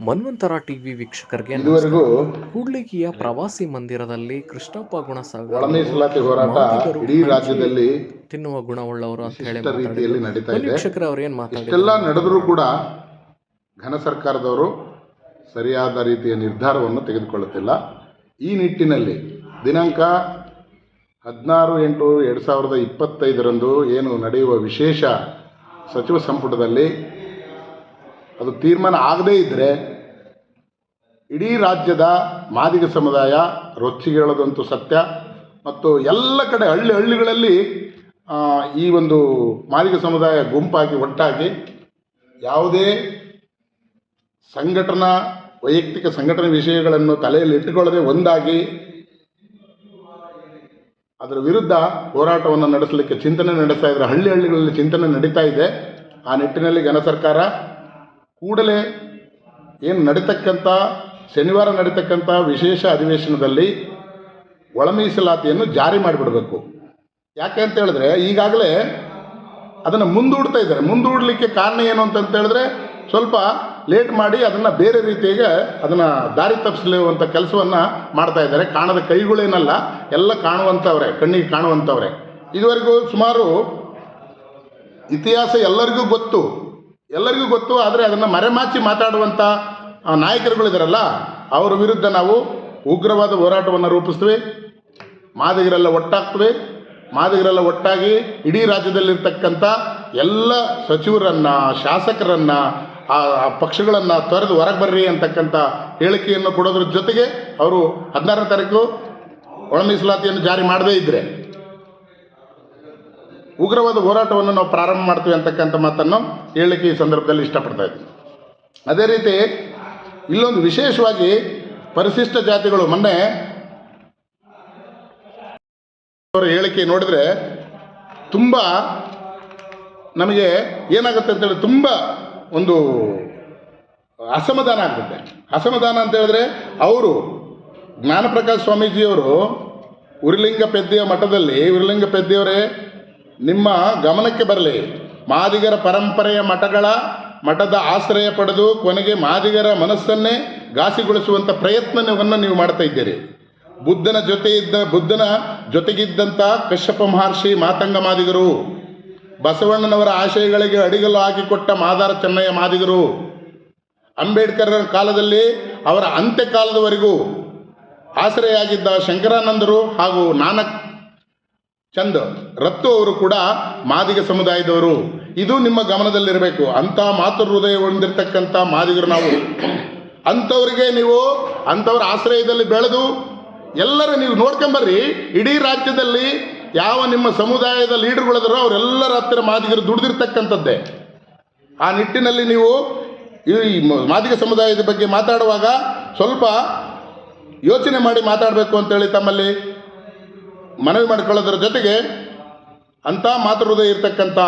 ಮನ್ವಂತರ TV ವೀಕ್ಷಕರಿಗೆ ಇದುವರೆಗೂ ಕೂಡ್ಲಿಗಿಯ ಪ್ರವಾಸಿ ಮಂದಿರದಲ್ಲಿ ಕೃಷ್ಣಪ್ಪ ಗುಣಸಾಗರ ಹೋರಾಟ ಇಡೀ ರಾಜ್ಯದಲ್ಲಿ ತಿನ್ನುವ ಗುಣವುಳ್ಳವರು ಅಂತ ಹೇಳಿ ರೀತಿಯಲ್ಲಿ ನಡೀತಾ ಇದೆ. ವೀಕ್ಷಕರು ಅವ್ರು ಏನ್ ಮಾತಾಡಿಲ್ಲ ಇಷ್ಟೆಲ್ಲ ನಡೆದರೂ ಕೂಡ ಘನ ಸರ್ಕಾರದವರು ಸರಿಯಾದ ರೀತಿಯ ನಿರ್ಧಾರವನ್ನು ತೆಗೆದುಕೊಳ್ಳುತ್ತಿಲ್ಲ. ಈ ನಿಟ್ಟಿನಲ್ಲಿ ದಿನಾಂಕ ಹದಿನಾರು ಎಂಟು ಎರಡು ಸಾವಿರದ ಇಪ್ಪತ್ತೈದರಂದು ಏನು ನಡೆಯುವ ವಿಶೇಷ ಸಚಿವ ಸಂಪುಟದಲ್ಲಿ ಅದು ತೀರ್ಮಾನ ಆಗದೇ ಇದ್ದರೆ ಇಡೀ ರಾಜ್ಯದ ಮಾದಿಗ ಸಮುದಾಯ ರೊಚ್ಚಿಗೇಳೋದಂತೂ ಸತ್ಯ, ಮತ್ತು ಎಲ್ಲ ಕಡೆ ಹಳ್ಳಿ ಹಳ್ಳಿಗಳಲ್ಲಿ ಈ ಒಂದು ಮಾದಿಗ ಸಮುದಾಯ ಗುಂಪಾಗಿ ಒಟ್ಟಾಗಿ ಯಾವುದೇ ಸಂಘಟನಾ, ವೈಯಕ್ತಿಕ ಸಂಘಟನೆ ವಿಷಯಗಳನ್ನು ತಲೆಯಲ್ಲಿ ಇಟ್ಟುಕೊಳ್ಳದೆ ಒಂದಾಗಿ ಅದರ ವಿರುದ್ಧ ಹೋರಾಟವನ್ನು ನಡೆಸಲಿಕ್ಕೆ ಚಿಂತನೆ ನಡೆಸ್ತಾ ಇದ್ದಾರೆ ಹಳ್ಳಿ ಹಳ್ಳಿಗಳಲ್ಲಿ ಚಿಂತನೆ ನಡೀತಾ ಇದೆ. ಆ ನಿಟ್ಟಿನಲ್ಲಿ ಘನ ಸರ್ಕಾರ ಕೂಡಲೇ ಏನು ನಡೀತಕ್ಕಂಥ, ಶನಿವಾರ ನಡೀತಕ್ಕಂಥ ವಿಶೇಷ ಅಧಿವೇಶನದಲ್ಲಿ ಒಳ ಮೀಸಲಾತಿಯನ್ನು ಜಾರಿ ಮಾಡಿಬಿಡಬೇಕು. ಯಾಕೆ ಅಂತ ಹೇಳಿದ್ರೆ, ಈಗಾಗಲೇ ಅದನ್ನು ಮುಂದೂಡ್ತಾ ಇದ್ದಾರೆ. ಮುಂದೂಡಲಿಕ್ಕೆ ಕಾರಣ ಏನು ಅಂತ ಹೇಳಿದ್ರೆ, ಸ್ವಲ್ಪ ಲೇಟ್ ಮಾಡಿ ಅದನ್ನು ಬೇರೆ ರೀತಿಯಾಗಿ ಅದನ್ನು ದಾರಿ ತಪ್ಪಿಸಲಿರುವಂಥ ಕೆಲಸವನ್ನು ಮಾಡ್ತಾ ಇದ್ದಾರೆ. ಕಾಣದ ಕೈಗಳೇನಲ್ಲ, ಎಲ್ಲ ಕಾಣುವಂಥವ್ರೆ ಕಣ್ಣಿಗೆ ಕಾಣುವಂಥವ್ರೆ ಇದುವರೆಗೂ ಸುಮಾರು ಇತಿಹಾಸ ಎಲ್ಲರಿಗೂ ಗೊತ್ತು. ಎಲ್ಲರಿಗೂ ಗೊತ್ತು, ಆದರೆ ಅದನ್ನು ಮರೆಮಾಚಿ ಮಾತಾಡುವಂಥ ನಾಯಕರುಗಳಿದಾರಲ್ಲ, ಅವರ ವಿರುದ್ಧ ನಾವು ಉಗ್ರವಾದ ಹೋರಾಟವನ್ನು ರೂಪಿಸ್ತೀವಿ. ಮಾದಿಗರೆಲ್ಲ ಒಟ್ಟಾಗ್ತವೆ. ಮಾದಿಗರೆಲ್ಲ ಒಟ್ಟಾಗಿ ಇಡೀ ರಾಜ್ಯದಲ್ಲಿರ್ತಕ್ಕಂಥ ಎಲ್ಲ ಸಚಿವರನ್ನ, ಶಾಸಕರನ್ನ, ಆ ಆ ಪಕ್ಷಗಳನ್ನು ತೊರೆದು ಹೊರಗೆ ಬರ್ರಿ ಅಂತಕ್ಕಂಥ ಹೇಳಿಕೆಯನ್ನು ಕೊಡೋದ್ರ ಜೊತೆಗೆ ಅವರು ಹದಿನಾರನೇ ತಾರೀಕು ಒಳ ಮೀಸಲಾತಿಯನ್ನು ಜಾರಿ ಮಾಡದೇ ಇದ್ದರೆ ಉಗ್ರವಾದ ಹೋರಾಟವನ್ನು ನಾವು ಪ್ರಾರಂಭ ಮಾಡ್ತೀವಿ ಅಂತಕ್ಕಂಥ ಮಾತನ್ನು ಹೇಳಲಿಕ್ಕೆ ಈ ಸಂದರ್ಭದಲ್ಲಿ ಇಷ್ಟಪಡ್ತಾ ಇದ್ದೀನಿ. ಅದೇ ರೀತಿ ಇಲ್ಲೊಂದು ವಿಶೇಷವಾಗಿ ಪರಿಶಿಷ್ಟ ಜಾತಿಗಳು ಮೊನ್ನೆ ಅವರ ಹೇಳಿಕೆ ನೋಡಿದ್ರೆ ತುಂಬ ನಮಗೆ ಏನಾಗುತ್ತೆ ಅಂತೇಳಿ ತುಂಬ ಒಂದು ಅಸಮಾಧಾನ ಆಗ್ತದೆ ಅಸಮಾಧಾನ ಅಂತ ಹೇಳಿದ್ರೆ ಅವರು ಜ್ಞಾನಪ್ರಕಾಶ್ ಸ್ವಾಮೀಜಿಯವರು ಉರಿಲಿಂಗ ಪೆದ್ದೆಯ ಮಠದಲ್ಲಿ, ಉರಿಲಿಂಗ ಪೆದ್ದೆಯವರೇ ನಿಮ್ಮ ಗಮನಕ್ಕೆ ಬರಲಿ. ಮಾದಿಗರ ಪರಂಪರೆಯ ಮಠಗಳ ಮಠದ ಆಶ್ರಯ ಪಡೆದು ಕೊನೆಗೆ ಮಾದಿಗರ ಮನಸ್ಸನ್ನೇ ಘಾಸಿಗೊಳಿಸುವಂಥ ಪ್ರಯತ್ನವನ್ನು ನೀವು ಮಾಡ್ತಾ ಇದ್ದೀರಿ. ಬುದ್ಧನ ಜೊತೆ ಇದ್ದ, ಬುದ್ಧನ ಜೊತೆಗಿದ್ದಂಥ ಕಶ್ಯಪ ಮಹರ್ಷಿ ಮಾತಂಗ ಮಾದಿಗರು, ಬಸವಣ್ಣನವರ ಆಶಯಗಳಿಗೆ ಅಡಿಗಲು ಹಾಕಿಕೊಟ್ಟ ಮಾದಾರ ಚೆನ್ನಯ್ಯ ಮಾದಿಗರು ಅಂಬೇಡ್ಕರ್ ಕಾಲದಲ್ಲಿ ಅವರ ಅಂತ್ಯಕಾಲದವರೆಗೂ ಆಶ್ರಯಾಗಿದ್ದ ಶಂಕರಾನಂದರು ಹಾಗೂ ನಾನಕ್ ಚಂದ್. ರತ್ತು ಅವರು ಕೂಡ ಮಾದಿಗ ಸಮುದಾಯದವರು. ಇದು ನಿಮ್ಮ ಗಮನದಲ್ಲಿರಬೇಕು. ಅಂಥ ಮಾತೃ ಹೃದಯ ಹೊಂದಿರತಕ್ಕಂಥ ಮಾದಿಗರು ನಾವು. ಅಂಥವ್ರಿಗೆ ನೀವು, ಅಂಥವ್ರ ಆಶ್ರಯದಲ್ಲಿ ಬೆಳೆದು, ಎಲ್ಲರೂ ನೀವು ನೋಡ್ಕೊಂಬರ್ರಿ. ಇಡೀ ರಾಜ್ಯದಲ್ಲಿ ಯಾವ ನಿಮ್ಮ ಸಮುದಾಯದ ಲೀಡರ್ಗಳಿದಾರೋ ಅವರೆಲ್ಲರ ಹತ್ತಿರ ಮಾದಿಗರು ದುಡಿದಿರ್ತಕ್ಕಂಥದ್ದೇ. ಆ ನಿಟ್ಟಿನಲ್ಲಿ ನೀವು ಈ ಮಾದಿಗ ಸಮುದಾಯದ ಬಗ್ಗೆ ಮಾತಾಡುವಾಗ ಸ್ವಲ್ಪ ಯೋಚನೆ ಮಾಡಿ ಮಾತಾಡಬೇಕು ಅಂತೇಳಿ ತಮ್ಮಲ್ಲಿ ಮನವಿ ಮಾಡಿಕೊಳ್ಳೋದ್ರ ಜೊತೆಗೆ ಅಂಥ ಮಾತೃಹೃದಯ ಇರ್ತಕ್ಕಂಥ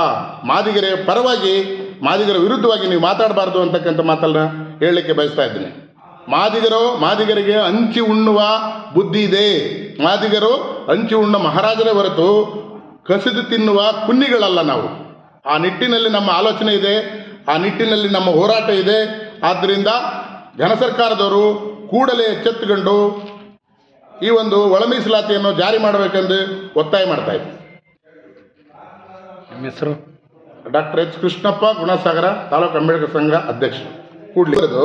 ಮಾದಿಗರ ಪರವಾಗಿ, ಮಾದಿಗರ ವಿರುದ್ಧವಾಗಿ ನೀವು ಮಾತಾಡಬಾರ್ದು ಅಂತಕ್ಕಂಥ ಮಾತನ್ನ ಹೇಳಲಿಕ್ಕೆ ಬಯಸ್ತಾ ಇದ್ದೀನಿ. ಮಾದಿಗರು, ಮಾದಿಗರಿಗೆ ಹಂಚಿ ಉಣ್ಣುವ ಬುದ್ಧಿ ಇದೆ. ಮಾದಿಗರು ಅಂಚಿ ಉಣ್ಣ ಮಹಾರಾಜರೇ ಹೊರತು ಕಸಿದು ತಿನ್ನುವ ಕುನ್ನಿಗಳಲ್ಲ ನಾವು. ಆ ನಿಟ್ಟಿನಲ್ಲಿ ನಮ್ಮ ಆಲೋಚನೆ ಇದೆ, ಆ ನಿಟ್ಟಿನಲ್ಲಿ ನಮ್ಮ ಹೋರಾಟ ಇದೆ. ಆದ್ದರಿಂದ ಘನ ಸರ್ಕಾರದವರು ಕೂಡಲೇ ಎಚ್ಚೆತ್ತುಕೊಂಡು ಈ ಒಂದು ಒಳ ಮೀಸಲಾತಿಯನ್ನು ಜಾರಿ ಮಾಡಬೇಕೆಂದು ಒತ್ತಾಯ ಮಾಡ್ತಾ ಇದ್ದೆ. ಹೆಸರು? ಡಾಕ್ಟರ್ ಎಚ್ ಕೃಷ್ಣಪ್ಪ ಗುಣಸಾಗರ ತಾಲೂಕು ಅಂಬೇಡ್ಕರ್ ಸಂಘ ಅಧ್ಯಕ್ಷ. ಕೂಡಲಿ. ಇದು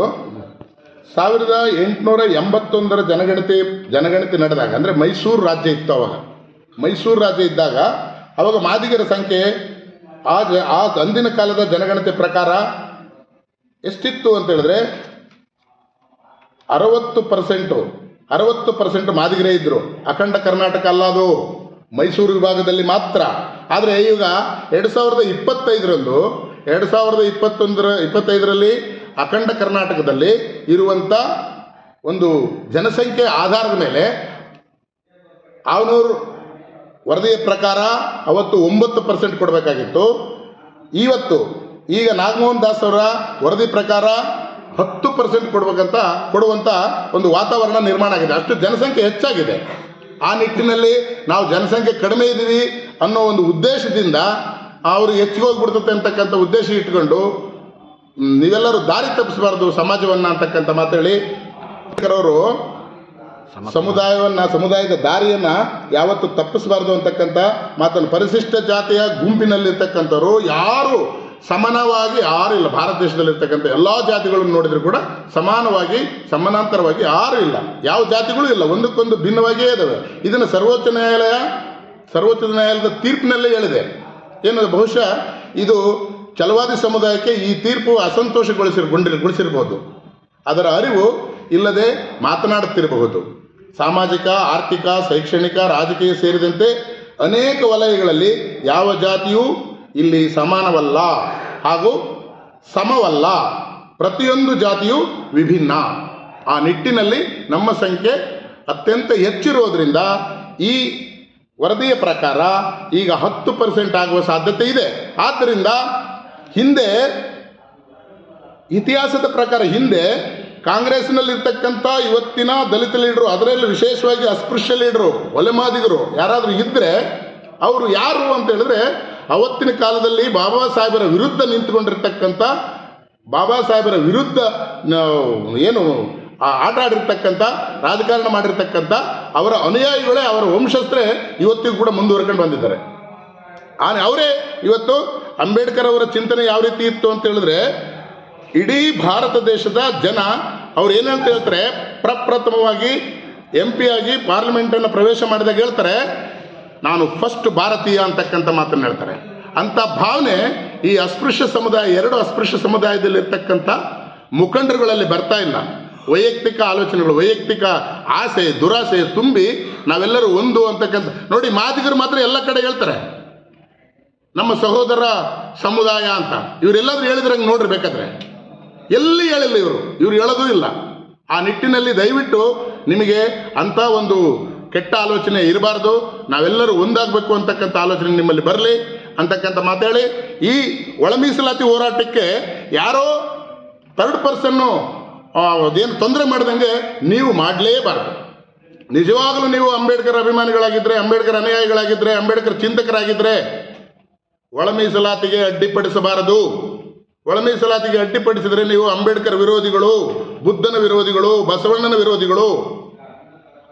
ಸಾವಿರದ ಎಂಟುನೂರ ಎಂಬತ್ತೊಂದರ ಜನಗಣತಿ ಜನಗಣತಿ ನಡೆದಾಗ ಅಂದರೆ ಮೈಸೂರು ರಾಜ್ಯ ಇತ್ತು ಅವಾಗ. ಮೈಸೂರು ರಾಜ್ಯ ಇದ್ದಾಗ ಅವಾಗ ಮಾದಿಗರ ಸಂಖ್ಯೆ ಆ ಜ ಆ ಅಂದಿನ ಕಾಲದ ಜನಗಣತಿ ಪ್ರಕಾರ ಎಷ್ಟಿತ್ತು ಅಂತ ಹೇಳಿದ್ರೆ ಅರವತ್ತು ಪರ್ಸೆಂಟು ಅರವತ್ತು ಪರ್ಸೆಂಟ್ ಮಾದಿಗರೇ ಇದ್ದರು ಅಖಂಡ ಕರ್ನಾಟಕ ಅಲ್ಲ ಅದು. ಮೈಸೂರು ವಿಭಾಗದಲ್ಲಿ ಮಾತ್ರ. ಆದರೆ ಈಗ ಎರಡು ಸಾವಿರದ ಇಪ್ಪತ್ತೈದರಂದು, ಎರಡು ಸಾವಿರದ ಇಪ್ಪತ್ತೊಂದರ, ಇಪ್ಪತ್ತೈದರಲ್ಲಿ ಅಖಂಡ ಕರ್ನಾಟಕದಲ್ಲಿ ಇರುವಂಥ ಒಂದು ಜನಸಂಖ್ಯೆ ಆಧಾರದ ಮೇಲೆ ಆವನೂರು ವರದಿಯ ಪ್ರಕಾರ ಅವತ್ತು ಒಂಬತ್ತು ಪರ್ಸೆಂಟ್ ಕೊಡಬೇಕಾಗಿತ್ತು. ಇವತ್ತು ಈಗ ನಾಗಮೋಹನ್ ದಾಸ್ ಅವರ ವರದಿ ಪ್ರಕಾರ ಹತ್ತು ಪರ್ಸೆಂಟ್ ಕೊಡ್ಬೇಕಂತ ಕೊಡುವಂಥ ಒಂದು ವಾತಾವರಣ ನಿರ್ಮಾಣ ಆಗಿದೆ. ಅಷ್ಟು ಜನಸಂಖ್ಯೆ ಹೆಚ್ಚಾಗಿದೆ. ಆ ನಿಟ್ಟಿನಲ್ಲಿ ನಾವು ಜನಸಂಖ್ಯೆ ಕಡಿಮೆ ಇದ್ದೀವಿ ಅನ್ನೋ ಒಂದು ಉದ್ದೇಶದಿಂದ ಅವರು ಹೆಚ್ಚಿಗೆ ಹೋಗ್ಬಿಡ್ತತೆ ಅಂತಕ್ಕಂಥ ಉದ್ದೇಶ ಇಟ್ಕೊಂಡು ನೀವೆಲ್ಲರೂ ದಾರಿ ತಪ್ಪಿಸಬಾರ್ದು ಸಮಾಜವನ್ನ ಅಂತಕ್ಕಂಥ ಮಾತೇಳಿ. ಅವರು ಸಮುದಾಯವನ್ನ, ಸಮುದಾಯದ ದಾರಿಯನ್ನ ಯಾವತ್ತು ತಪ್ಪಿಸಬಾರ್ದು ಅಂತಕ್ಕಂಥ ಮಾತನ್ನು ಪರಿಶಿಷ್ಟ ಜಾತಿಯ ಗುಂಪಿನಲ್ಲಿರ್ತಕ್ಕಂಥವ್ರು ಯಾರು ಸಮಾನವಾಗಿ ಯಾರು ಇಲ್ಲ. ಭಾರತ ದೇಶದಲ್ಲಿರ್ತಕ್ಕಂಥ ಎಲ್ಲ ಜಾತಿಗಳನ್ನು ನೋಡಿದ್ರು ಕೂಡ ಸಮಾನವಾಗಿ, ಸಮಾನಾಂತರವಾಗಿ ಯಾರು ಇಲ್ಲ. ಯಾವ ಜಾತಿಗಳು ಇಲ್ಲ. ಒಂದಕ್ಕೊಂದು ಭಿನ್ನವಾಗಿಯೇ ಇದಾವೆ. ಇದನ್ನು ಸರ್ವೋಚ್ಚ ನ್ಯಾಯಾಲಯ, ಸರ್ವೋಚ್ಚ ನ್ಯಾಯಾಲಯದ ತೀರ್ಪಿನಲ್ಲೇ ಹೇಳಿದೆ. ಏನು, ಬಹುಶಃ ಇದು ಚಲವಾದಿ ಸಮುದಾಯಕ್ಕೆ ಈ ತೀರ್ಪು ಅಸಂತೋಷಗೊಳಿಸಿರ್ ಗೊಳಿಸಿರ್ಬೋದು ಅದರ ಅರಿವು ಇಲ್ಲದೆ ಮಾತನಾಡುತ್ತಿರಬಹುದು. ಸಾಮಾಜಿಕ, ಆರ್ಥಿಕ, ಶೈಕ್ಷಣಿಕ, ರಾಜಕೀಯ ಸೇರಿದಂತೆ ಅನೇಕ ವಲಯಗಳಲ್ಲಿ ಯಾವ ಜಾತಿಯೂ ಇಲ್ಲಿ ಸಮಾನವಲ್ಲ ಹಾಗೂ ಸಮವಲ್ಲ. ಪ್ರತಿಯೊಂದು ಜಾತಿಯು ವಿಭಿನ್ನ. ಆ ನಿಟ್ಟಿನಲ್ಲಿ ನಮ್ಮ ಸಂಖ್ಯೆ ಅತ್ಯಂತ ಹೆಚ್ಚಿರೋದ್ರಿಂದ ಈ ವರದಿಯ ಪ್ರಕಾರ ಈಗ ಹತ್ತು ಪರ್ಸೆಂಟ್ ಆಗುವ ಸಾಧ್ಯತೆ ಇದೆ. ಆದ್ದರಿಂದ ಹಿಂದೆ ಇತಿಹಾಸದ ಪ್ರಕಾರ ಹಿಂದೆ ಕಾಂಗ್ರೆಸ್ನಲ್ಲಿರ್ತಕ್ಕಂಥ ಇವತ್ತಿನ ದಲಿತ ಲೀಡರು, ಅದರಲ್ಲಿ ವಿಶೇಷವಾಗಿ ಅಸ್ಪೃಶ್ಯ ಲೀಡರು, ಒಲೆಮಾದಿಗರು ಯಾರಾದರೂ ಇದ್ದರೆ ಅವರು ಯಾರು ಅಂತ ಹೇಳಿದ್ರೆ ಅವತ್ತಿನ ಕಾಲದಲ್ಲಿ ಬಾಬಾ ಸಾಹೇಬರ ವಿರುದ್ಧ ನಿಂತುಕೊಂಡಿರ್ತಕ್ಕಂಥ, ಬಾಬಾ ಸಾಹೇಬರ ವಿರುದ್ಧ ಏನು ಆಟ ಆಡಿರ್ತಕ್ಕಂಥ, ರಾಜಕಾರಣ ಮಾಡಿರ್ತಕ್ಕಂಥ ಅವರ ಅನುಯಾಯಿಗಳೇ, ಅವರ ವಂಶಸ್ಥರೇ ಇವತ್ತಿಗೂ ಕೂಡ ಮುಂದುವರ್ಕೊಂಡು ಬಂದಿದ್ದಾರೆ. ಆದರೆ ಅವರೇ ಇವತ್ತು ಅಂಬೇಡ್ಕರ್ ಅವರ ಚಿಂತನೆ ಯಾವ ರೀತಿ ಇತ್ತು ಅಂತ ಹೇಳಿದ್ರೆ, ಇಡೀ ಭಾರತ ದೇಶದ ಜನ ಅವ್ರು ಏನಂತ ಹೇಳ್ತಾರೆ, ಪ್ರಪ್ರಥಮವಾಗಿ ಎಂ ಪಿ ಆಗಿ ಪಾರ್ಲಿಮೆಂಟನ್ನು ಪ್ರವೇಶ ಮಾಡಿದಾಗ ಹೇಳ್ತಾರೆ ನಾನು ಫಸ್ಟ್ ಭಾರತೀಯ ಅಂತಕ್ಕಂಥ ಮಾತನ್ನು ಹೇಳ್ತಾರೆ. ಅಂಥ ಭಾವನೆ ಈ ಅಸ್ಪೃಶ್ಯ ಸಮುದಾಯ, ಎರಡು ಅಸ್ಪೃಶ್ಯ ಸಮುದಾಯದಲ್ಲಿರ್ತಕ್ಕಂಥ ಮುಖಂಡರುಗಳಲ್ಲಿ ಬರ್ತಾ ಇಲ್ಲ. ವೈಯಕ್ತಿಕ ಆಲೋಚನೆಗಳು, ವೈಯಕ್ತಿಕ ಆಸೆ, ದುರಾಸೆ ತುಂಬಿ ನಾವೆಲ್ಲರೂ ಒಂದು ಅಂತಕ್ಕಂಥ, ನೋಡಿ ಮಾದಿಗರು ಮಾತ್ರ ಎಲ್ಲ ಕಡೆ ಹೇಳ್ತಾರೆ. ನಮ್ಮ ಸಹೋದರ ಸಮುದಾಯ ಅಂತ. ಇವರೆಲ್ಲಾದ್ರೂ ಹೇಳಿದ್ರಂಗೆ ನೋಡ್ರಿ ಬೇಕಾದ್ರೆ. ಎಲ್ಲಿ ಹೇಳಿಲ್ಲ ಇವರು. ಇವ್ರು ಹೇಳೋದೂ ಇಲ್ಲ. ಆ ನಿಟ್ಟಿನಲ್ಲಿ ದಯವಿಟ್ಟು ನಿಮಗೆ ಅಂಥ ಒಂದು ಕೆಟ್ಟ ಆಲೋಚನೆ ಇರಬಾರ್ದು. ನಾವೆಲ್ಲರೂ ಒಂದಾಗಬೇಕು ಅಂತಕ್ಕಂಥ ಆಲೋಚನೆ ನಿಮ್ಮಲ್ಲಿ ಬರಲಿ ಅಂತಕ್ಕಂಥ ಮಾತಾಡಿ ಈ ಒಳ ಮೀಸಲಾತಿ ಹೋರಾಟಕ್ಕೆ ಯಾರೋ ಥರ್ಡ್ ಪರ್ಸನ್ನು ಅದೇನು ತೊಂದರೆ ಮಾಡ್ದಂಗೆ ನೀವು ಮಾಡಲೇಬಾರ್ದು. ನಿಜವಾಗಲೂ ನೀವು ಅಂಬೇಡ್ಕರ್ ಅಭಿಮಾನಿಗಳಾಗಿದ್ದರೆ ಅಂಬೇಡ್ಕರ್ ಅನುಯಾಯಿಗಳಾಗಿದ್ದರೆ ಅಂಬೇಡ್ಕರ್ ಚಿಂತಕರಾಗಿದ್ದರೆ ಒಳ ಮೀಸಲಾತಿಗೆ ಅಡ್ಡಿಪಡಿಸಬಾರದು. ಒಳ ಮೀಸಲಾತಿಗೆ ಅಡ್ಡಿಪಡಿಸಿದರೆ ನೀವು ಅಂಬೇಡ್ಕರ್ ವಿರೋಧಿಗಳು, ಬುದ್ಧನ ವಿರೋಧಿಗಳು, ಬಸವಣ್ಣನ ವಿರೋಧಿಗಳು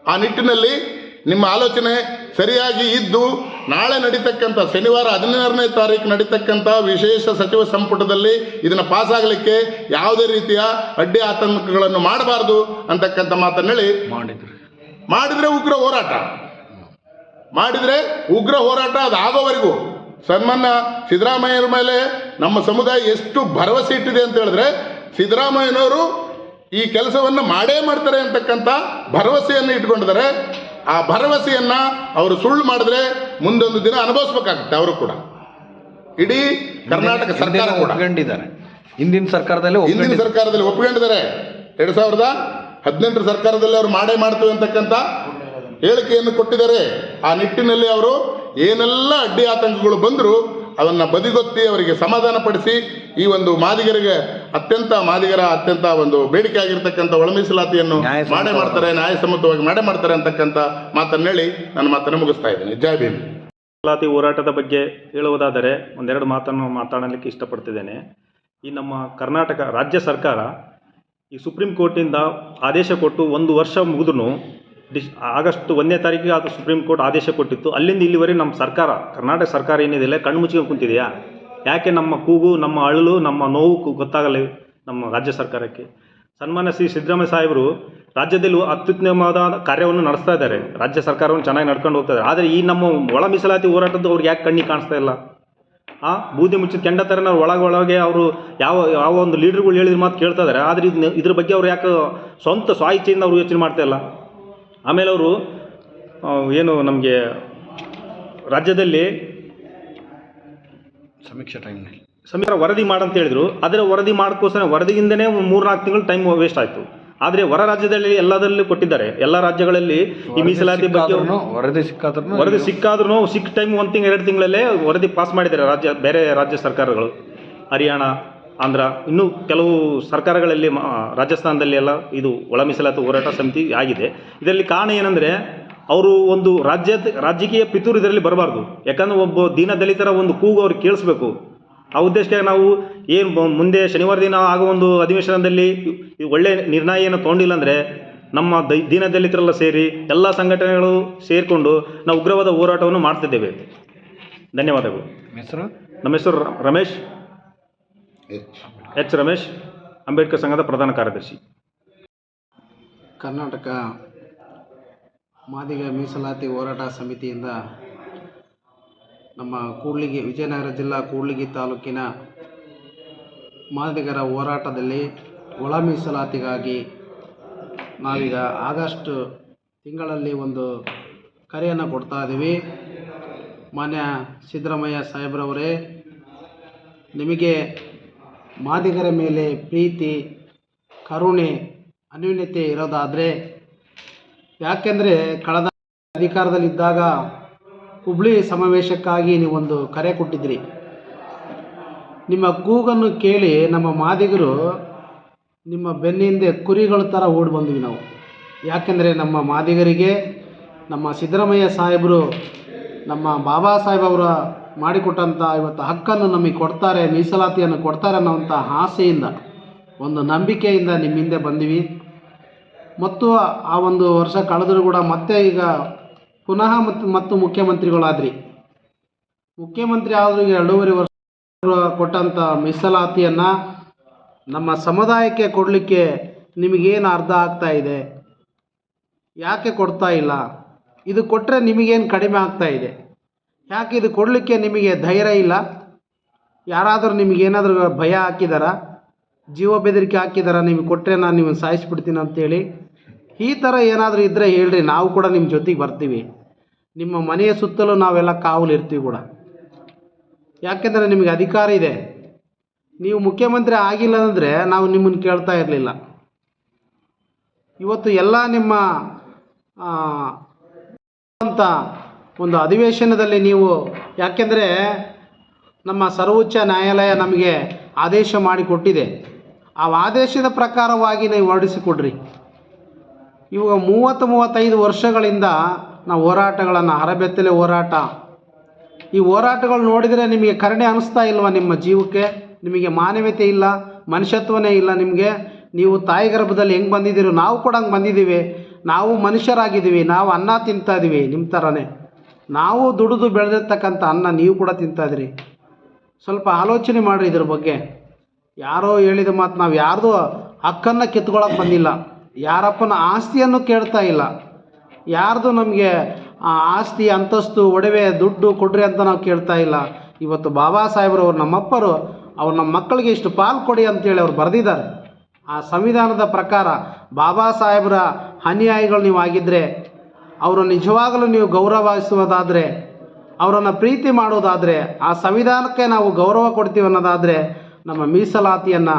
ಆ ನಿಟ್ಟಿನಲ್ಲಿ ನಿಮ್ಮ ಆಲೋಚನೆ ಸರಿಯಾಗಿ ಇದ್ದು ನಾಳೆ ನಡೀತಕ್ಕಂಥ ಶನಿವಾರ ಹದಿನಾರನೇ ತಾರೀಕು ನಡೀತಕ್ಕಂಥ ವಿಶೇಷ ಸಚಿವ ಸಂಪುಟದಲ್ಲಿ ಇದನ್ನು ಪಾಸ್ ಆಗಲಿಕ್ಕೆ ಯಾವುದೇ ರೀತಿಯ ಅಡ್ಡಿ ಆತಂಕಗಳನ್ನು ಮಾಡಬಾರ್ದು ಅಂತಕ್ಕಂಥ ಮಾತನ್ನು ಹೇಳಿ. ಮಾಡಿದ್ರು. ಮಾಡಿದರೆ ಉಗ್ರ ಹೋರಾಟ. ಮಾಡಿದರೆ ಉಗ್ರ ಹೋರಾಟ ಅದು ಆಗೋವರೆಗೂ. ಸನ್ಮಾನ್ಯ ಸಿದ್ದರಾಮಯ್ಯರ ಮೇಲೆ ನಮ್ಮ ಸಮುದಾಯ ಎಷ್ಟು ಭರವಸೆ ಇಟ್ಟಿದೆ ಅಂತ ಹೇಳಿದ್ರೆ ಸಿದ್ದರಾಮಯ್ಯನವರು ಈ ಕೆಲಸವನ್ನು ಮಾಡೇ ಮಾಡ್ತಾರೆ ಅಂತಕ್ಕಂಥ ಭರವಸೆಯನ್ನು ಇಟ್ಕೊಂಡಿದ್ದಾರೆ. ಆ ಭರವಸೆಯನ್ನ ಅವರು ಸುಳ್ಳು ಮಾಡಿದ್ರೆ ಮುಂದೊಂದು ದಿನ ಅನುಭವಿಸ್ಬೇಕಾಗುತ್ತೆ ಅವರು ಕೂಡ. ಇಡೀ ಕರ್ನಾಟಕ ಸರ್ಕಾರ ಒಪ್ಕೊಂಡಿದ್ದಾರೆ ಹಿಂದಿನ ಸರ್ಕಾರದಲ್ಲಿ ಹಿಂದಿನ ಸರ್ಕಾರದಲ್ಲಿ ಒಪ್ಕೊಂಡಿದ್ದಾರೆ ಎರಡು ಸಾವಿರದ ಹದಿನೆಂಟರ ಸರ್ಕಾರದಲ್ಲಿ ಅವರು ಮಾಡೇ ಮಾಡ್ತೀವಿ ಅಂತಕ್ಕಂಥ ಹೇಳಿಕೆಯನ್ನು ಕೊಟ್ಟಿದ್ದಾರೆ. ಆ ನಿಟ್ಟಿನಲ್ಲಿ ಅವರು ಏನೆಲ್ಲ ಅಡ್ಡಿ ಆತಂಕಗಳು ಬಂದರೂ ಅದನ್ನು ಬದಿಗೊತ್ತಿ ಅವರಿಗೆ ಸಮಾಧಾನ ಪಡಿಸಿ ಈ ಒಂದು ಮಾದಿಗರಿಗೆ ಅತ್ಯಂತ ಮಾದಿಗರ ಅತ್ಯಂತ ಒಂದು ಬೇಡಿಕೆ ಆಗಿರ್ತಕ್ಕಂಥ ಒಳ ಮೀಸಲಾತಿಯನ್ನು ನ್ಯಾಯಸಮ್ಮತವಾಗಿ. ಮಾಡೇ ಮಾಡ್ತಾರೆ ನ್ಯಾಯಸಮ್ಮತವಾಗಿ ಮಾಡೇ ಮಾಡ್ತಾರೆ ಅಂತಕ್ಕಂಥ ಮಾತನ್ನು ಹೇಳಿ ನನ್ನ ಮಾತನ್ನು ಮುಗಿಸ್ತಾ ಇದ್ದೇನೆ ಜೈ ಭೀಮ್ ಮೀಸಲಾತಿ ಹೋರಾಟದ ಬಗ್ಗೆ ಹೇಳುವುದಾದರೆ ಒಂದೆರಡು ಮಾತನ್ನು ಮಾತಾಡಲಿಕ್ಕೆ ಇಷ್ಟಪಡ್ತಿದ್ದೇನೆ ಈ ನಮ್ಮ ಕರ್ನಾಟಕ ರಾಜ್ಯ ಸರ್ಕಾರ ಈ ಸುಪ್ರೀಂ ಕೋರ್ಟಿಂದ ಆದೇಶ ಕೊಟ್ಟು ಒಂದು ವರ್ಷ ಮುಗಿದ್ರು ಡಿಸ್ ಆಗಸ್ಟ್ ಒಂದನೇ ತಾರೀಕಿಗೆ ಅದು ಸುಪ್ರೀಂ ಕೋರ್ಟ್ ಆದೇಶ ಕೊಟ್ಟಿತ್ತು. ಅಲ್ಲಿಂದ ಇಲ್ಲಿವರೆಗೆ ನಮ್ಮ ಸರ್ಕಾರ, ಕರ್ನಾಟಕ ಸರ್ಕಾರ ಏನಿದೆ ಕಣ್ಣು ಮುಚ್ಕೊಂಡು ಕುಂತಿದೆಯಾ? ಯಾಕೆ ನಮ್ಮ ಕೂಗು, ನಮ್ಮ ಅಳಲು, ನಮ್ಮ ನೋವು ಗೊತ್ತಾಗಲ್ಲ ನಮ್ಮ ರಾಜ್ಯ ಸರ್ಕಾರಕ್ಕೆ? ಸನ್ಮಾನ್ಯ ಶ್ರೀ ಸಿದ್ದರಾಮಯ್ಯ ಸಾಹೇಬರು, ರಾಜ್ಯದಲ್ಲಿ ಅತ್ಯುತ್ತಮವಾದ ಕಾರ್ಯವನ್ನು ನಡೆಸ್ತಾ ಇದ್ದಾರೆ. ರಾಜ್ಯ ಸರ್ಕಾರವನ್ನು ಚೆನ್ನಾಗಿ ನಡ್ಕೊಂಡು ಹೋಗ್ತಾ ಇದ್ದಾರೆ. ಆದರೆ ಈ ನಮ್ಮ ಒಳ ಮೀಸಲಾತಿ ಹೋರಾಟದ್ದು ಅವ್ರಿಗೆ ಯಾಕೆ ಕಣ್ಣಿಗೆ ಕಾಣಿಸ್ತಾ ಇಲ್ಲ? ಆ, ಬೂದಿ ಮುಚ್ಚಿದ ಕೆಂಡ ನಾವು ಒಳಗೆ ಒಳಗೆ ಅವರು ಯಾವ ಯಾವ ಒಂದು ಲೀಡರ್ಗಳು ಹೇಳಿದ್ರು ಮಾತು ಕೇಳ್ತಾ ಇದ್ದಾರೆ. ಆದರೆ ಇದನ್ನ ಇದ್ರ ಬಗ್ಗೆ ಅವ್ರು ಯಾಕೆ ಸ್ವಂತ ಸ್ವಾಯಿಚ್ಛೆಯಿಂದ ಅವರು ಯೋಚನೆ ಮಾಡ್ತಾ ಇಲ್ಲ? ಆಮೇಲೆ ಅವರು ಏನು ನಮಗೆ ರಾಜ್ಯದಲ್ಲಿ ಸಮೀಕ್ಷೆ ಟೈಮ್ನಲ್ಲಿ ಸಮೀಕ್ಷೆ ವರದಿ ಮಾಡಂತ ಹೇಳಿದ್ರು. ಆದರೆ ವರದಿ ಮಾಡೋಕ್ಕೋಸ್ಕರ ವರದಿಯಿಂದನೇ ಮೂರು ನಾಲ್ಕು ತಿಂಗಳು ಟೈಮ್ ವೇಸ್ಟ್ ಆಯಿತು. ಆದರೆ ಹೊರ ರಾಜ್ಯದಲ್ಲಿ ಎಲ್ಲದರಲ್ಲೂ ಕೊಟ್ಟಿದ್ದಾರೆ. ಎಲ್ಲ ರಾಜ್ಯಗಳಲ್ಲಿ ಈ ಮೀಸಲಾತಿ ಬಗ್ಗೆ ವರದಿ ಸಿಕ್ಕಾದ್ರೂ ವರದಿ ಸಿಕ್ಕಾದ್ರೂ ಸಿಕ್ಕ ಟೈಮ್ ಒಂದು ತಿಂಗಳು ಎರಡು ತಿಂಗಳಲ್ಲೇ ವರದಿ ಪಾಸ್ ಮಾಡಿದ್ದಾರೆ ರಾಜ್ಯ ಬೇರೆ ರಾಜ್ಯ ಸರ್ಕಾರಗಳು. ಹರಿಯಾಣ ಆಂಧ್ರ. ಇನ್ನೂ ಕೆಲವು ಸರ್ಕಾರಗಳಲ್ಲಿ ಮ- ರಾಜಸ್ಥಾನದಲ್ಲಿ ಎಲ್ಲ ಇದು ಒಳ ಮೀಸಲಾತಿ ಹೋರಾಟ ಸಮಿತಿ ಆಗಿದೆ. ಇದರಲ್ಲಿ ಕಾರಣ ಏನಂದರೆ ಅವರು ಒಂದು ರಾಜ್ಯ ರಾಜಕೀಯ ಪಿತೂರು ಇದರಲ್ಲಿ ಬರಬಾರ್ದು. ಯಾಕಂದ್ರೆ ಒಬ್ಬ ದೀನ ದಲಿತರ ಒಂದು ಕೂಗು ಅವ್ರಿಗೆ ಕೇಳಿಸ್ಬೇಕು. ಆ ಉದ್ದೇಶಕ್ಕೆ ನಾವು ಏನು ಮುಂದೆ ಶನಿವಾರ ದಿನ ಆಗೋ ಒಂದು ಅಧಿವೇಶನದಲ್ಲಿ ಒಳ್ಳೆಯ ನಿರ್ಣಯ ಏನೋ ತೊಗೊಂಡಿಲ್ಲ ಅಂದರೆ ನಮ್ಮ ದೈ ದಲಿತರೆಲ್ಲ ಸೇರಿ ಎಲ್ಲ ಸಂಘಟನೆಗಳು ಸೇರಿಕೊಂಡು ನಾವು ಉಗ್ರವಾದ ಹೋರಾಟವನ್ನು ಮಾಡ್ತಿದ್ದೇವೆ. ಧನ್ಯವಾದಗಳು. ಹೆಸರು? ನಮ್ಮ ಹೆಸರು ರಮೇಶ್. ಹೆಚ್ಚು ಎಚ್ ರಮೇಶ್ ಅಂಬೇಡ್ಕರ್ ಸಂಘದ ಪ್ರಧಾನ ಕಾರ್ಯದರ್ಶಿ. ಕರ್ನಾಟಕ ಮಾದಿಗ ಮೀಸಲಾತಿ ಹೋರಾಟ ಸಮಿತಿಯಿಂದ ನಮ್ಮ ಕೂಡ್ಲಿಗಿ ವಿಜಯನಗರ ಜಿಲ್ಲಾ ಕೂಡ್ಲಿಗಿ ತಾಲೂಕಿನ ಮಾದಿಗರ ಹೋರಾಟದಲ್ಲಿ ಒಳ ಮೀಸಲಾತಿಗಾಗಿ ನಾವೀಗ ಆಗಸ್ಟ್ ತಿಂಗಳಲ್ಲಿ ಒಂದು ಕರೆಯನ್ನು ಕೊಡ್ತಾ ಇದ್ದೀವಿ ಮಾನ್ಯ ಸಿದ್ದರಾಮಯ್ಯ ಸಾಹೇಬ್ರವರೇ ನಿಮಗೆ ಮಾದಿಗರ ಮೇಲೆ ಪ್ರೀತಿ, ಕರುಣೆ, ಅನ್ಯೂನ್ಯತೆ ಇರೋದಾದರೆ ಯಾಕೆಂದರೆ ಕಳೆದ ಅಧಿಕಾರದಲ್ಲಿದ್ದಾಗ ಹುಬ್ಳಿ ಸಮಾವೇಶಕ್ಕಾಗಿ ನೀವೊಂದು ಕರೆ ಕೊಟ್ಟಿದ್ರಿ. ನಿಮ್ಮ ಕೂಗನ್ನು ಕೇಳಿ ನಮ್ಮ ಮಾದಿಗರು ನಿಮ್ಮ ಬೆನ್ನಿಂದೆ ಕುರಿಗಳ ಥರ ಓಡಿ ಬಂದ್ವಿ ನಾವು. ಯಾಕೆಂದರೆ ನಮ್ಮ ಮಾದಿಗರಿಗೆ ನಮ್ಮ ಸಿದ್ದರಾಮಯ್ಯ ಸಾಹೇಬರು, ನಮ್ಮ ಬಾಬಾ ಸಾಹೇಬ್ ಅವರ ಮಾಡಿಕೊಟ್ಟಂಥ ಇವತ್ತು ಹಕ್ಕನ್ನು ನಮಗೆ ಕೊಡ್ತಾರೆ, ಮೀಸಲಾತಿಯನ್ನು ಕೊಡ್ತಾರೆ ಅನ್ನೋವಂಥ ಆಸೆಯಿಂದ, ಒಂದು ನಂಬಿಕೆಯಿಂದ ನಿಮ್ಮ ಹಿಂದೆ ಬಂದಿವಿ. ಮತ್ತು ಆ ಒಂದು ವರ್ಷ ಕಳೆದರೂ ಕೂಡ ಮತ್ತೆ ಈಗ ಪುನಃ ಮತ್ತು ಮತ್ತು ಮುಖ್ಯಮಂತ್ರಿಗಳಾದ್ರಿ. ಮುಖ್ಯಮಂತ್ರಿ ಆದರೂ ಎರಡೂವರೆ ವರ್ಷ ಕೊಟ್ಟಂಥ ಮೀಸಲಾತಿಯನ್ನು ನಮ್ಮ ಸಮುದಾಯಕ್ಕೆ ಕೊಡಲಿಕ್ಕೆ ನಿಮಗೇನು ಅರ್ಧ ಆಗ್ತಾ ಇದೆ? ಯಾಕೆ ಕೊಡ್ತಾ ಇಲ್ಲ? ಇದು ಕೊಟ್ಟರೆ ನಿಮಗೇನು ಕಡಿಮೆ ಆಗ್ತಾ ಇದೆ? ಯಾಕೆ ಇದು ಕೊಡಲಿಕ್ಕೆ ನಿಮಗೆ ಧೈರ್ಯ ಇಲ್ಲ? ಯಾರಾದರೂ ನಿಮಗೇನಾದರೂ ಭಯ ಹಾಕಿದಾರಾ, ಜೀವ ಬೆದರಿಕೆ ಹಾಕಿದಾರ ನಿಮಗೆ ಕೊಟ್ಟರೆ ನಾನು ನಿಮ್ಮನ್ನು ಸಾಯಿಸ್ಬಿಡ್ತೀನಿ ಅಂತೇಳಿ, ಈ ಥರ ಏನಾದರೂ ಇದ್ದರೆ ಹೇಳ್ರಿ, ನಾವು ಕೂಡ ನಿಮ್ಮ ಜೊತೆಗೆ ಬರ್ತೀವಿ. ನಿಮ್ಮ ಮನೆಯ ಸುತ್ತಲೂ ನಾವೆಲ್ಲ ಕಾವಲಿರ್ತೀವಿ ಕೂಡ. ಯಾಕೆಂದರೆ ನಿಮಗೆ ಅಧಿಕಾರ ಇದೆ. ನೀವು ಮುಖ್ಯಮಂತ್ರಿ ಆಗಿಲ್ಲ ಅಂದರೆ ನಾವು ನಿಮ್ಮನ್ನು ಕೇಳ್ತಾ ಇರಲಿಲ್ಲ. ಇವತ್ತು ಎಲ್ಲ ನಿಮ್ಮ ಅಂತ ಒಂದು ಅಧಿವೇಶನದಲ್ಲಿ ನೀವು ಯಾಕೆಂದರೆ ನಮ್ಮ ಸರ್ವೋಚ್ಚ ನ್ಯಾಯಾಲಯ ನಮಗೆ ಆದೇಶ ಮಾಡಿಕೊಟ್ಟಿದೆ. ಆ ಆದೇಶದ ಪ್ರಕಾರವಾಗಿ ನೀವು ಹೊರಡಿಸಿಕೊಡ್ರಿ. ಇವಾಗ ಮೂವತ್ತು ಮೂವತ್ತೈದು ವರ್ಷಗಳಿಂದ ನಾವು ಹೋರಾಟಗಳನ್ನು ಹರಬೆತ್ತಲೆ ಹೋರಾಟ. ಈ ಹೋರಾಟಗಳು ನೋಡಿದರೆ ನಿಮಗೆ ಕರುಣೆ ಅನಿಸ್ತಾ ಇಲ್ವಾ ನಿಮ್ಮ ಜೀವಕ್ಕೆ? ನಿಮಗೆ ಮಾನವೀಯತೆ ಇಲ್ಲ, ಮನುಷ್ಯತ್ವನೇ ಇಲ್ಲ ನಿಮಗೆ. ನೀವು ತಾಯಿ ಗರ್ಭದಲ್ಲಿ ಹೆಂಗೆ ಬಂದಿದ್ದೀರೋ ನಾವು ಕೂಡ ಹಂಗೆ ಬಂದಿದ್ದೀವಿ. ನಾವು ಮನುಷ್ಯರಾಗಿದ್ದೀವಿ, ನಾವು ಅನ್ನ ತಿಂತಾ ಇದ್ದೀವಿ ನಿಮ್ಮ ಥರನೇ. ನಾವು ದುಡಿದು ಬೆಳೆದಿರ್ತಕ್ಕಂಥ ಅನ್ನ ನೀವು ಕೂಡ ತಿಂತಾಯಿದ್ರಿ ಸ್ವಲ್ಪ ಆಲೋಚನೆ ಮಾಡಿರಿ ಇದ್ರ ಬಗ್ಗೆ. ಯಾರೋ ಹೇಳಿದ ಮಾತು ನಾವು ಯಾರ್ದು ಹಕ್ಕನ್ನು ಕಿತ್ಕೊಳ್ಳೋಕೆ ಬಂದಿಲ್ಲ. ಯಾರಪ್ಪನ ಆಸ್ತಿಯನ್ನು ಕೇಳ್ತಾ ಇಲ್ಲ. ಯಾರ್ದು ನಮಗೆ ಆಸ್ತಿ, ಅಂತಸ್ತು, ಒಡವೆ, ದುಡ್ಡು ಕೊಡ್ರಿ ಅಂತ ನಾವು ಕೇಳ್ತಾ ಇಲ್ಲ. ಇವತ್ತು ಬಾಬಾ ಸಾಹೇಬ್ರವ್ರು ನಮ್ಮಪ್ಪರು, ಅವ್ರು ನಮ್ಮ ಮಕ್ಕಳಿಗೆ ಇಷ್ಟು ಪಾಲು ಕೊಡಿ ಅಂತೇಳಿ ಅವ್ರು ಬರೆದಿದ್ದಾರೆ. ಆ ಸಂವಿಧಾನದ ಪ್ರಕಾರ ಬಾಬಾ ಸಾಹೇಬ್ರ ಅನುಯಾಯಿಗಳು ನೀವು ಆಗಿದ್ದರೆ ಅವರು ನಿಜವಾಗಲೂ ನೀವು ಗೌರವಿಸುವುದಾದರೆ, ಅವರನ್ನು ಪ್ರೀತಿ ಮಾಡೋದಾದರೆ ಆ ಸಂವಿಧಾನಕ್ಕೆ ನಾವು ಗೌರವ ಕೊಡ್ತೀವಿ ಅನ್ನೋದಾದರೆ ನಮ್ಮ ಮೀಸಲಾತಿಯನ್ನು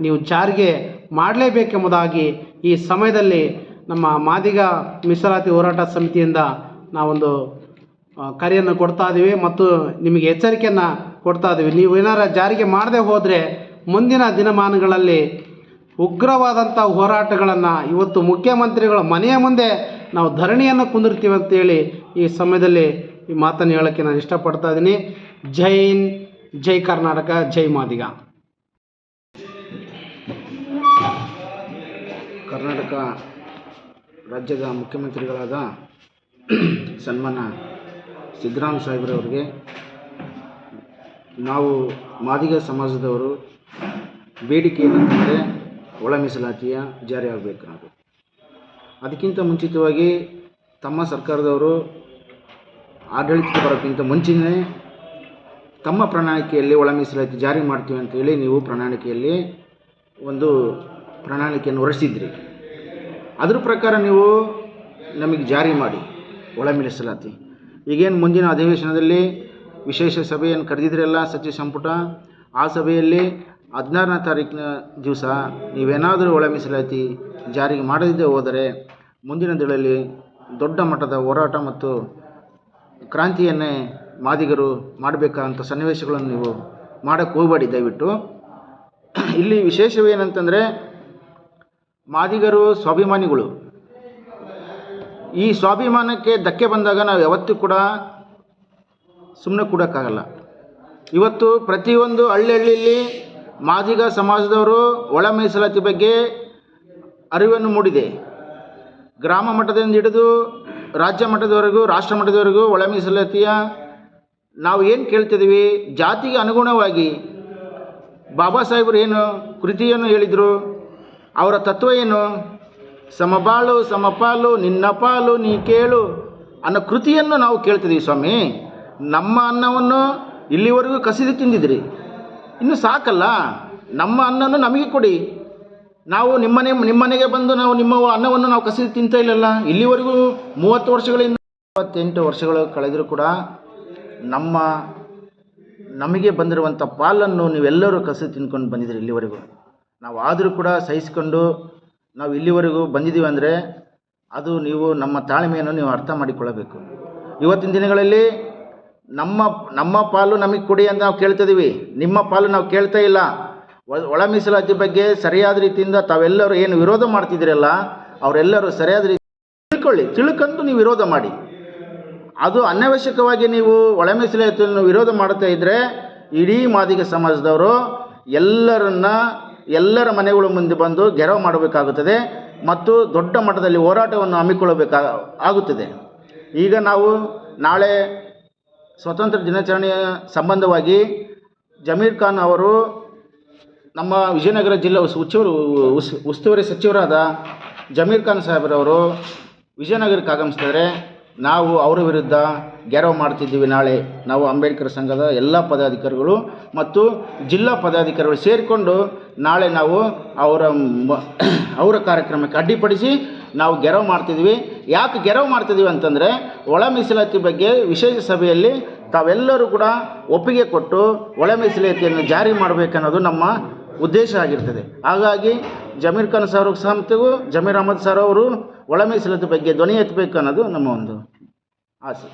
ನೀವು ಜಾರಿಗೆ ಮಾಡಲೇಬೇಕೆಂಬುದಾಗಿ ಈ ಸಮಯದಲ್ಲಿ ನಮ್ಮ ಮಾದಿಗ ಮೀಸಲಾತಿ ಹೋರಾಟ ಸಮಿತಿಯಿಂದ ನಾವೊಂದು ಕರೆಯನ್ನು ಕೊಡ್ತಾ ಇದ್ದೀವಿ ಮತ್ತು ನಿಮಗೆ ಎಚ್ಚರಿಕೆಯನ್ನು ಕೊಡ್ತಾ ಇದ್ದೀವಿ ನೀವು ಏನಾರ ಜಾರಿಗೆ ಮಾಡದೆ ಹೋದರೆ ಮುಂದಿನ ದಿನಮಾನಗಳಲ್ಲಿ ಉಗ್ರವಾದಂಥ ಹೋರಾಟಗಳನ್ನು ಇವತ್ತು ಮುಖ್ಯಮಂತ್ರಿಗಳ ಮನೆಯ ಮುಂದೆ ನಾವು ಧರಣಿಯನ್ನು ಕುಂದಿರ್ತೀವಿ ಅಂತೇಳಿ ಈ ಸಮಯದಲ್ಲಿ ಈ ಮಾತನ್ನು ಹೇಳೋಕ್ಕೆ ನಾನು ಇಷ್ಟಪಡ್ತಾ ಇದ್ದೀನಿ. ಜೈನ್ ಜೈ ಕರ್ನಾಟಕ, ಜೈ ಮಾದಿಗ. ಕರ್ನಾಟಕ ರಾಜ್ಯದ ಮುಖ್ಯಮಂತ್ರಿಗಳಾದ ಸನ್ಮಾನ ಸಿದ್ದರಾಮ ಸಾಹೇಬ್ರವ್ರಿಗೆ, ನಾವು ಮಾದಿಗ ಸಮಾಜದವರು ಬೇಡಿಕೆ ಏನಂತಂದರೆ ಒಳ ಮೀಸಲಾತಿಯ ಜಾರಿಯಾಗಬೇಕು ನಾವು ಅದಕ್ಕಿಂತ ಮುಂಚಿತವಾಗಿ ತಮ್ಮ ಸರ್ಕಾರದವರು ಆಡಳಿತಕ್ಕೆ ಬರೋಕ್ಕಿಂತ ಮುಂಚೆನೇ ತಮ್ಮ ಪ್ರಣಾಳಿಕೆಯಲ್ಲಿ ಒಳ ಮೀಸಲಾತಿ ಜಾರಿ ಮಾಡ್ತೀವಿ ಅಂತೇಳಿ ನೀವು ಪ್ರಣಾಳಿಕೆಯಲ್ಲಿ ಒಂದು ಪ್ರಣಾಳಿಕೆಯನ್ನು ಹೊರಡಿಸಿದ್ರಿ. ಅದ್ರ ಪ್ರಕಾರ ನೀವು ನಮಗೆ ಜಾರಿ ಮಾಡಿ ಒಳ ಮೀಸಲಾತಿ. ಈಗೇನು ಮುಂದಿನ ಅಧಿವೇಶನದಲ್ಲಿ ವಿಶೇಷ ಸಭೆಯನ್ನು ಕರೆದಿದ್ರಲ್ಲ ಸಚಿವ ಸಂಪುಟ, ಆ ಸಭೆಯಲ್ಲಿ ಹದಿನಾರನೇ ತಾರೀಕಿನ ದಿವಸ ನೀವೇನಾದರೂ ಒಳ ಮೀಸಲಾತಿ ಜಾರಿಗೆ ಮಾಡದಿದ್ದೇ ಹೋದರೆ ಮುಂದಿನ ದಿನಗಳಲ್ಲಿ ದೊಡ್ಡ ಮಟ್ಟದ ಹೋರಾಟ ಮತ್ತು ಕ್ರಾಂತಿಯನ್ನೇ ಮಾದಿಗರು ಮಾಡಬೇಕಾದಂಥ ಸನ್ನಿವೇಶಗಳನ್ನು ನೀವು ಮಾಡೋಕ್ಕೆ ಹೋಗಬೇಡಿ. ದಯವಿಟ್ಟು ಇಲ್ಲಿ ವಿಶೇಷವೇನಂತಂದರೆ ಮಾದಿಗರು ಸ್ವಾಭಿಮಾನಿಗಳು. ಈ ಸ್ವಾಭಿಮಾನಕ್ಕೆ ಧಕ್ಕೆ ಬಂದಾಗ ನಾವು ಯಾವತ್ತೂ ಕೂಡ ಸುಮ್ಮನೆ ಕೂಡೋಕ್ಕಾಗಲ್ಲ. ಇವತ್ತು ಪ್ರತಿಯೊಂದು ಹಳ್ಳಿ ಹಳ್ಳಿಯಲ್ಲಿ ಮಾದಿಗ ಸಮಾಜದವರು ಒಳ ಮೀಸಲಾತಿ ಬಗ್ಗೆ ಅರಿವನ್ನು ಮೂಡಿದೆ. ಗ್ರಾಮ ಮಟ್ಟದಿಂದ ಹಿಡಿದು ರಾಜ್ಯ ಮಟ್ಟದವರೆಗೂ, ರಾಷ್ಟ್ರ ಮಟ್ಟದವರೆಗೂ ಒಳ ಮೀಸಲಾತಿಯ ನಾವು ಏನು ಕೇಳ್ತಿದ್ದೀವಿ? ಜಾತಿಗೆ ಅನುಗುಣವಾಗಿ ಬಾಬಾ ಸಾಹೇಬರು ಏನು ಕೃತಿಯನ್ನು ಹೇಳಿದರು? ಅವರ ತತ್ವ ಏನು? ಸಮಬಾಳು ಸಮಪಾಲು ನಿನ್ನ ಪಾಲು, ನೀ ಕೇಳು ಅನ್ನೋ ಕೃತಿಯನ್ನು ನಾವು ಕೇಳ್ತಿದ್ದೀವಿ ಸ್ವಾಮಿ. ನಮ್ಮ ಅನ್ನವನ್ನು ಇಲ್ಲಿವರೆಗೂ ಕಸಿದು ತಿಂದಿದ್ರಿ. ಇನ್ನು ಸಾಕಲ್ಲ. ನಮ್ಮ ಅನ್ನವನ್ನು ನಮಗೆ ಕೊಡಿ. ನಾವು ನಿಮ್ಮನೆ, ನಿಮ್ಮನೆಗೆ ಬಂದು ನಾವು ನಿಮ್ಮ ಅನ್ನವನ್ನು ನಾವು ಕಸಿದು ತಿಂತ ಇಲ್ಲಲ್ಲ. ಇಲ್ಲಿವರೆಗೂ ಮೂವತ್ತು ವರ್ಷಗಳಿಂದ ಇಪ್ಪತ್ತೆಂಟು ವರ್ಷಗಳು ಕಳೆದರೂ ಕೂಡ ನಮ್ಮ, ನಮಗೆ ಬಂದಿರುವಂಥ ಪಾಲನ್ನು ನೀವೆಲ್ಲರೂ ಕಸಿದು ತಿನ್ಕೊಂಡು ಬಂದಿದ್ದೀರಿ ಇಲ್ಲಿವರೆಗೂ. ನಾವು ಆದರೂ ಕೂಡ ಸಹಿಸಿಕೊಂಡು ನಾವು ಇಲ್ಲಿವರೆಗೂ ಬಂದಿದ್ದೀವಿ ಅಂದರೆ ಅದು ನೀವು ನಮ್ಮ ತಾಳ್ಮೆಯನ್ನು ನೀವು ಅರ್ಥ ಮಾಡಿಕೊಳ್ಳಬೇಕು. ಇವತ್ತಿನ ದಿನಗಳಲ್ಲಿ ನಮ್ಮ ನಮ್ಮ ಪಾಲು ನಮಗೆ ಕೊಡಿ ಅಂತ ನಾವು ಕೇಳ್ತಿದ್ದೀವಿ ನಿಮ್ಮ ಪಾಲು ನಾವು ಕೇಳ್ತಾ ಇಲ್ಲ. ಒಳ ಮೀಸಲಾತಿ ಬಗ್ಗೆ ಸರಿಯಾದ ರೀತಿಯಿಂದ ತಾವೆಲ್ಲರೂ ಏನು ವಿರೋಧ ಮಾಡ್ತಿದ್ದೀರಲ್ಲ, ಅವರೆಲ್ಲರೂ ಸರಿಯಾದ ರೀತಿ ತಿಳ್ಕೊಳ್ಳಿ. ತಿಳ್ಕೊಂಡು ನೀವು ವಿರೋಧ ಮಾಡಿ. ಅದು ಅನವಶ್ಯಕವಾಗಿ ನೀವು ಒಳ ಮೀಸಲಾತಿಯನ್ನು ವಿರೋಧ ಮಾಡ್ತಾ ಇದ್ದರೆ ಇಡೀ ಮಾದಿಗ ಸಮಾಜದವರು ಎಲ್ಲರನ್ನ, ಎಲ್ಲರ ಮನೆಗಳ ಮುಂದೆ ಬಂದು ಗೆರವು ಮಾಡಬೇಕಾಗುತ್ತದೆ ಮತ್ತು ದೊಡ್ಡ ಮಟ್ಟದಲ್ಲಿ ಹೋರಾಟವನ್ನು ಹಮ್ಮಿಕೊಳ್ಳಬೇಕಾ, ಆಗುತ್ತದೆ. ಈಗ ನಾವು ನಾಳೆ ಸ್ವತಂತ್ರ ದಿನಾಚರಣೆಯ ಸಂಬಂಧವಾಗಿ ಜಮೀರ್ ಖಾನ್ ಅವರು ನಮ್ಮ ವಿಜಯನಗರ ಜಿಲ್ಲಾ ಉಸ್ ಉಸ್, ಉಸ್ತುವಾರಿ ಸಚಿವರಾದ ಜಮೀರ್ ಖಾನ್ ಸಾಹೇಬರವರು ವಿಜಯನಗರಕ್ಕೆ ಆಗಮಿಸಿದರೆ ನಾವು ಅವರ ವಿರುದ್ಧ ಗೆರವು ಮಾಡ್ತಿದ್ದೀವಿ. ನಾಳೆ ನಾವು ಅಂಬೇಡ್ಕರ್ ಸಂಘದ ಎಲ್ಲ ಪದಾಧಿಕಾರಿಗಳು ಮತ್ತು ಜಿಲ್ಲಾ ಪದಾಧಿಕಾರಿಗಳು ಸೇರಿಕೊಂಡು ನಾಳೆ ನಾವು ಅವರ ಅವರ ಕಾರ್ಯಕ್ರಮಕ್ಕೆ ಅಡ್ಡಿಪಡಿಸಿ ನಾವು ಗೆರವು ಮಾಡ್ತಿದ್ವಿ. ಯಾಕೆ ಗೆರವು ಮಾಡ್ತಿದ್ದೀವಿ ಅಂತಂದರೆ ಒಳ ಮೀಸಲಾತಿ ಬಗ್ಗೆ ವಿಶೇಷ ಸಭೆಯಲ್ಲಿ ತಾವೆಲ್ಲರೂ ಕೂಡ ಒಪ್ಪಿಗೆ ಕೊಟ್ಟು ಒಳ ಮೀಸಲಾತಿಯನ್ನು ಜಾರಿ ಮಾಡಬೇಕನ್ನೋದು ನಮ್ಮ ಉದ್ದೇಶ ಆಗಿರ್ತದೆ. ಹಾಗಾಗಿ ಜಮೀರ್ ಖಾನ್ ಸರ್ ಸಮಿತಿಗೂ ಜಮೀರ್ ಅಹಮದ್ ಸರ್ ಅವರು ಒಳ ಮೀಸಲಾತಿ ಬಗ್ಗೆ ಧ್ವನಿ ಎತ್ತಬೇಕು ಅನ್ನೋದು ನಮ್ಮ ಒಂದು ಆಸೆ.